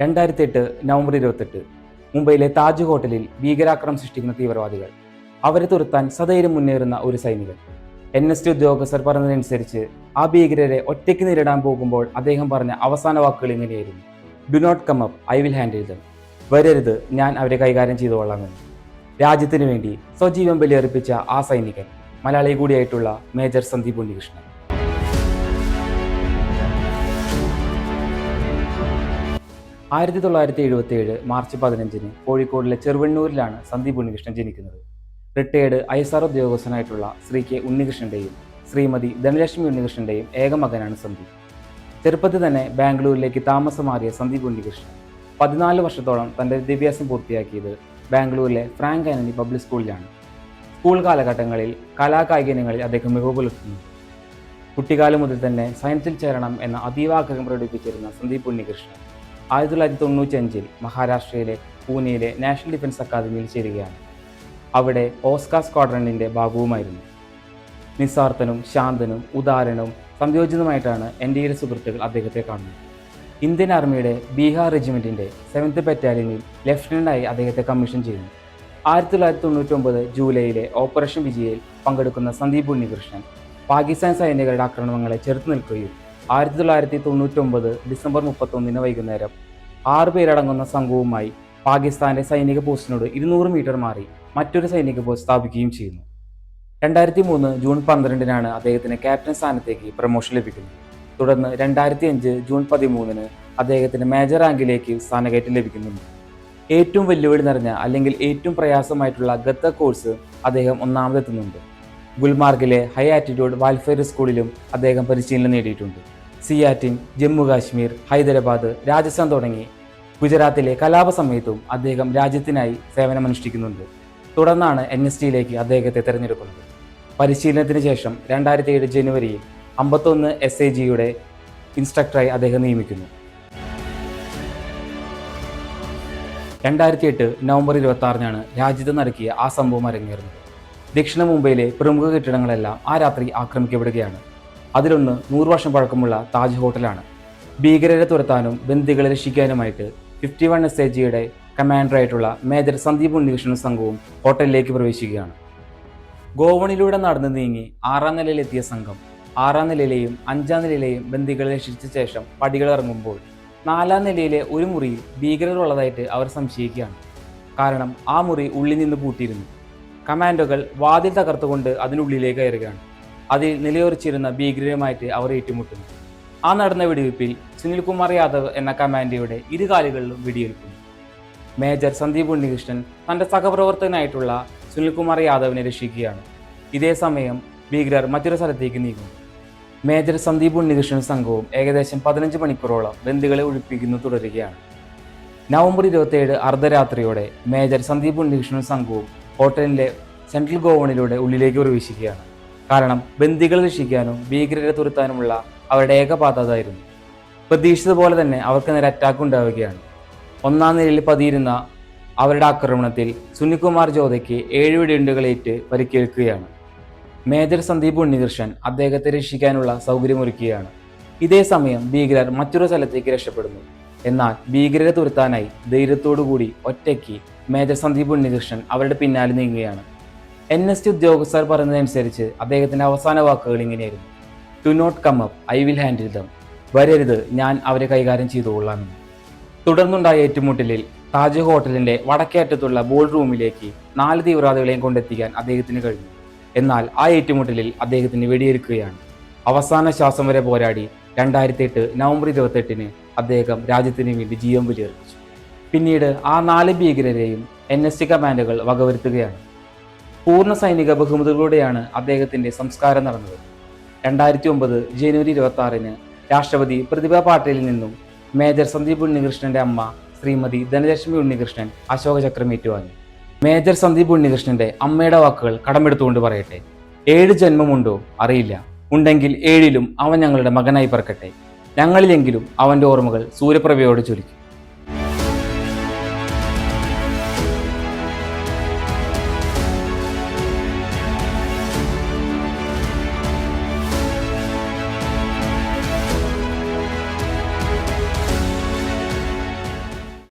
രണ്ടായിരത്തി എട്ട് നവംബർ ഇരുപത്തെട്ട് മുംബൈയിലെ താജ് ഹോട്ടലിൽ ഭീകരാക്രമം സൃഷ്ടിക്കുന്ന തീവ്രവാദികൾ. അവരെ തുരത്താൻ സധൈര്യം മുന്നേറുന്ന ഒരു സൈനികൻ. എൻ എസ് ടി ഉദ്യോഗസ്ഥർ പറഞ്ഞതനുസരിച്ച് ആ ഭീകരരെ ഒറ്റയ്ക്ക് നേരിടാൻ പോകുമ്പോൾ അദ്ദേഹം പറഞ്ഞ അവസാന വാക്കുകൾ ഇങ്ങനെയായിരുന്നു. Do not come up I will handle them വരരുത് ഞാൻ അവരെ കൈകാര്യം ചെയ്തുകൊള്ളാമെന്ന്. രാജ്യത്തിനു വേണ്ടി സ്വജീവൻ ബലിയർപ്പിച്ച ആ സൈനികൻ. മലയാളി കൂടിയായിട്ടുള്ള മേജർ സന്ദീപ് ഉണ്ണികൃഷ്ണൻ. ആയിരത്തി തൊള്ളായിരത്തി എഴുപത്തി ഏഴ് മാർച്ച് പതിനഞ്ചിന് കോഴിക്കോടിലെ ചെറുവണ്ണൂരിലാണ് സന്ദീപ് ഉണ്ണികൃഷ്ണൻ ജനിക്കുന്നത്. റിട്ടയേർഡ് ഐ എസ് ആർ ഉദ്യോഗസ്ഥനായിട്ടുള്ള ശ്രീ കെ ഉണ്ണികൃഷ്ണന്റെയും ശ്രീമതി ധനലക്ഷ്മി ഉണ്ണികൃഷ്ണന്റെയും ഏക മകനാണ് സന്ദീപ്. ചെറുപ്പത്തിൽ തന്നെ ബാംഗ്ലൂരിലേക്ക് താമസം മാറിയ സന്ദീപ് ഉണ്ണികൃഷ്ണൻ പതിനാല് വർഷത്തോളം തന്റെ വിദ്യാഭ്യാസം പൂർത്തിയാക്കിയത് ബാംഗ്ലൂരിലെ ഫ്രാങ്ക് ആനണി പബ്ലിക് സ്കൂളിലാണ്. സ്കൂൾ കാലഘട്ടങ്ങളിൽ കലാകായിക ഇനങ്ങളിൽ അദ്ദേഹം മികവ് പുലർത്തുന്നു കുട്ടിക്കാലം മുതൽ തന്നെ സയൻസിൽ ചേരണം എന്ന അതീവാഗ്രഹം പ്രകടിപ്പിച്ചിരുന്ന സന്ദീപ് ഉണ്ണികൃഷ്ണൻ ആയിരത്തി തൊള്ളായിരത്തി തൊണ്ണൂറ്റി അഞ്ചിൽ മഹാരാഷ്ട്രയിലെ പൂനെയിലെ നാഷണൽ ഡിഫൻസ് അക്കാദമിയിൽ ചേരുകയാണ്. അവിടെ ഓസ്കാർ സ്ക്വാഡ്രണിന്റെ ഭാഗവുമായിരുന്നു നിസ്വാർത്ഥനും ശാന്തനും ഉദാരനും സംയോജിതമായിട്ടാണ് എന്റെ ഇരു സുഹൃത്തുക്കൾ അദ്ദേഹത്തെ കാണുന്നത്. ഇന്ത്യൻ ആർമിയുടെ ബീഹാർ റെജിമെന്റിന്റെ സെവൻത്ത് ബറ്റാലിയനിൽ ലഫ്റ്റനന്റായി അദ്ദേഹത്തെ കമ്മീഷൻ ചെയ്യുന്നു. ആയിരത്തി തൊള്ളായിരത്തി തൊണ്ണൂറ്റി ഒമ്പത് ജൂലൈയിലെ ഓപ്പറേഷൻ വിജയയിൽ പങ്കെടുക്കുന്ന സന്ദീപ് ഉണ്ണികൃഷ്ണൻ പാകിസ്ഥാൻ സൈനികരുടെ ആക്രമണങ്ങളെ ചെറുത്തു നിൽക്കുകയും ആയിരത്തി തൊള്ളായിരത്തി തൊണ്ണൂറ്റി ഒമ്പത് ഡിസംബർ മുപ്പത്തൊന്നിന് വൈകുന്നേരം ആറ് പേരടങ്ങുന്ന സംഘവുമായി പാകിസ്ഥാന്റെ സൈനിക പോസ്റ്റിനോട് ഇരുന്നൂറ് മീറ്റർ മാറി മറ്റൊരു സൈനിക പോസ്റ്റ് സ്ഥാപിക്കുകയും ചെയ്യുന്നു. രണ്ടായിരത്തി മൂന്ന് ജൂൺ പന്ത്രണ്ടിനാണ് അദ്ദേഹത്തിന് ക്യാപ്റ്റൻ സ്ഥാനത്തേക്ക് പ്രൊമോഷൻ ലഭിക്കുന്നത്. തുടർന്ന് രണ്ടായിരത്തി അഞ്ച് ജൂൺ പതിമൂന്നിന് അദ്ദേഹത്തിന് മേജർ റാങ്കിലേക്ക് സ്ഥാനകയറ്റം ലഭിക്കുന്നുണ്ട്. ഏറ്റവും വെല്ലുവിളി നിറഞ്ഞ അല്ലെങ്കിൽ ഏറ്റവും പ്രയാസമായിട്ടുള്ള ഗത്ത കോഴ്സ് അദ്ദേഹം ഒന്നാമതെത്തുന്നുണ്ട്. ഗുൽമാർഗിലെ ഹൈ ആറ്റിറ്റ്യൂഡ് വാൽഫെയർ സ്കൂളിലും അദ്ദേഹം പരിശീലനം നേടിയിട്ടുണ്ട്. സിയാറ്റിൻ ജമ്മു കാശ്മീർ ഹൈദരാബാദ് രാജസ്ഥാൻ തുടങ്ങി ഗുജറാത്തിലെ കലാപ സമയത്തും അദ്ദേഹം രാജ്യത്തിനായി സേവനമനുഷ്ഠിക്കുന്നുണ്ട്. തുടർന്നാണ് എൻ എസ് ടിയിലേക്ക് അദ്ദേഹത്തെ തിരഞ്ഞെടുക്കുന്നത്. പരിശീലനത്തിന് ശേഷം രണ്ടായിരത്തി ഏഴ് ജനുവരിയിൽ അമ്പത്തൊന്ന് എസ് എ ജിയുടെ ഇൻസ്ട്രക്ടറായി അദ്ദേഹം നിയമിക്കുന്നു. രണ്ടായിരത്തി എട്ട് നവംബർ ഇരുപത്തി ആറിനാണ് രാജ്യത്ത് നടക്കിയ ആ സംഭവം അരങ്ങേറുന്നത്. ദക്ഷിണ മുംബൈയിലെ പ്രമുഖ കെട്ടിടങ്ങളെല്ലാം ആ രാത്രി ആക്രമിക്കപ്പെടുകയാണ്. അതിലൊന്ന് നൂറ് വർഷം പഴക്കമുള്ള താജ് ഹോട്ടലാണ്. ഭീകരരെ തുരത്താനും ബന്ദികളെ രക്ഷിക്കാനുമായിട്ട് ഫിഫ്റ്റി വൺ എസ് എ ജിയുടെ കമാൻഡറായിട്ടുള്ള മേജർ സന്ദീപ് ഉണ്ണികൃഷ്ണൻ സംഘവും ഹോട്ടലിലേക്ക് പ്രവേശിക്കുകയാണ്. ഗോവണിലൂടെ നടന്നു നീങ്ങി ആറാം നിലയിലെത്തിയ സംഘം ആറാം നിലയിലെയും അഞ്ചാം നിലയിലെയും ബന്ദികളെ രക്ഷിച്ച ശേഷം പടികൾ ഇറങ്ങുമ്പോൾ നാലാം നിലയിലെ ഒരു മുറിയിൽ ഭീകരരുള്ളതായിട്ട് അവർ സംശയിക്കുകയാണ്. കാരണം ആ മുറി ഉള്ളിൽ നിന്ന് പൂട്ടിയിരുന്നു. കമാൻഡോകൾ വാതിൽ തകർത്തുകൊണ്ട് അതിനുള്ളിലേക്ക് കയറുകയാണ്. അതിൽ നിലയുറച്ചിരുന്ന ഭീകരരുമായിട്ട് അവർ ഏറ്റുമുട്ടുന്നു. ആ നടന്ന വെടിവയ്പിൽ സുനിൽകുമാർ യാദവ് എന്ന കമാൻഡോയുടെ ഇരുകാലുകളിലും വെടിയേൽക്കുന്നു. മേജർ സന്ദീപ് ഉണ്ണികൃഷ്ണൻ തന്റെ സഹപ്രവർത്തകനായിട്ടുള്ള സുനിൽകുമാർ യാദവിനെ രക്ഷിക്കുകയാണ്. ഇതേ സമയം ഭീകരർ മറ്റൊരു സ്ഥലത്തേക്ക് നീങ്ങുന്നു. മേജർ സന്ദീപ് ഉണ്ണികൃഷ്ണൻ സംഘവും ഏകദേശം പതിനഞ്ച് മണിക്കൂറോളം ബന്ദികളെ ഒഴിപ്പിക്കുന്നു തുടരുകയാണ്. നവംബർ ഇരുപത്തിയേഴ് അർദ്ധരാത്രിയോടെ മേജർ സന്ദീപ് ഉണ്ണികൃഷ്ണൻ സംഘവും ഹോട്ടലിന്റെ സെൻട്രൽ ഗോവണിലൂടെ ഉള്ളിലേക്ക് പ്രവേശിക്കുകയാണ്. കാരണം ബന്ദികളെ രക്ഷിക്കാനും ഭീകരരെ തുരത്താനുമുള്ള അവരുടെ ഏക പാത അതായിരുന്നു. പ്രതീക്ഷിച്ചതുപോലെ തന്നെ അവർക്ക് നേരെ അറ്റാക്ക് ഉണ്ടാവുകയാണ്. ഒന്നാം നിലയിൽ പതിയിരുന്ന അവരുടെ ആക്രമണത്തിൽ സുനിൽകുമാർ ജോതയ്ക്ക് ഏഴ് വെടിയുണ്ടുകളേറ്റ് പരിക്കേൽക്കുകയാണ്. മേജർ സന്ദീപ് ഉണ്ണികൃഷ്ണൻ അദ്ദേഹത്തെ രക്ഷിക്കാനുള്ള സൗകര്യമൊരുക്കുകയാണ്. ഇതേ സമയം ഭീകരർ മറ്റൊരു സ്ഥലത്തേക്ക് രക്ഷപ്പെടുന്നു. എന്നാൽ ഭീകരരെ തുരത്താനായി ധൈര്യത്തോടുകൂടി ഒറ്റയ്ക്ക് മേജർ സന്ദീപ് ഉണ്ണികൃഷ്ണൻ അവരുടെ പിന്നാലെ നീങ്ങുകയാണ്. എൻ എസ് ടി ഉദ്യോഗസ്ഥർ പറയുന്നതനുസരിച്ച് അദ്ദേഹത്തിന്റെ അവസാന വാക്കുകൾ ഇങ്ങനെയായിരുന്നു. To not come up I will handle them വരരുത്. ഞാൻ അവരെ കൈകാര്യം ചെയ്തുകൊള്ളാമെന്ന് തുടർന്നുണ്ടായ ഏറ്റുമുട്ടലിൽ താജ് ഹോട്ടലിന്റെ വടക്കേ അറ്റത്തുള്ള ബോൾ റൂമിലേക്ക് നാല് തീവ്രവാദികളെയും കൊണ്ടെത്തിക്കാൻ അദ്ദേഹത്തിന് കഴിഞ്ഞു. എന്നാൽ ആ ഏറ്റുമുട്ടലിൽ അദ്ദേഹത്തിന് വെടിയേൽക്കുകയാണ്. അവസാന ശ്വാസം വരെ പോരാടി രണ്ടായിരത്തി എട്ട് നവംബർ ഇരുപത്തെട്ടിന് അദ്ദേഹം രാജ്യത്തിന് വേണ്ടി ജീവൻ ബലിയർപ്പിച്ചു. പിന്നീട് ആ നാല് ഭീകരരെയും എൻ എസ് ടി കമാൻഡുകൾ വകവരുത്തുകയാണ്. പൂർണ സൈനിക ബഹുമതികളോടെയാണ് അദ്ദേഹത്തിന്റെ സംസ്കാരം നടന്നത്. രണ്ടായിരത്തി ഒമ്പത് ജനുവരി ഇരുപത്തി ആറിന് രാഷ്ട്രപതി പ്രതിഭ പാട്ടീലിൽ നിന്നും മേജർ സന്ദീപ് ഉണ്ണികൃഷ്ണന്റെ അമ്മ ശ്രീമതി ധനലക്ഷ്മി ഉണ്ണികൃഷ്ണൻ അശോക ചക്രം ഏറ്റുവാങ്ങി. മേജർ സന്ദീപ് ഉണ്ണികൃഷ്ണന്റെ അമ്മയുടെ വാക്കുകൾ കടമെടുത്തുകൊണ്ട് പറയട്ടെ. ഏഴ് ജന്മമുണ്ടോ? അറിയില്ല. ഉണ്ടെങ്കിൽ ഏഴിലും അവൻ ഞങ്ങളുടെ മകനായി പറക്കട്ടെ. ഞങ്ങളിലെങ്കിലും അവന്റെ ഓർമ്മകൾ സൂര്യപ്രഭയോട് ചൊലിക്കും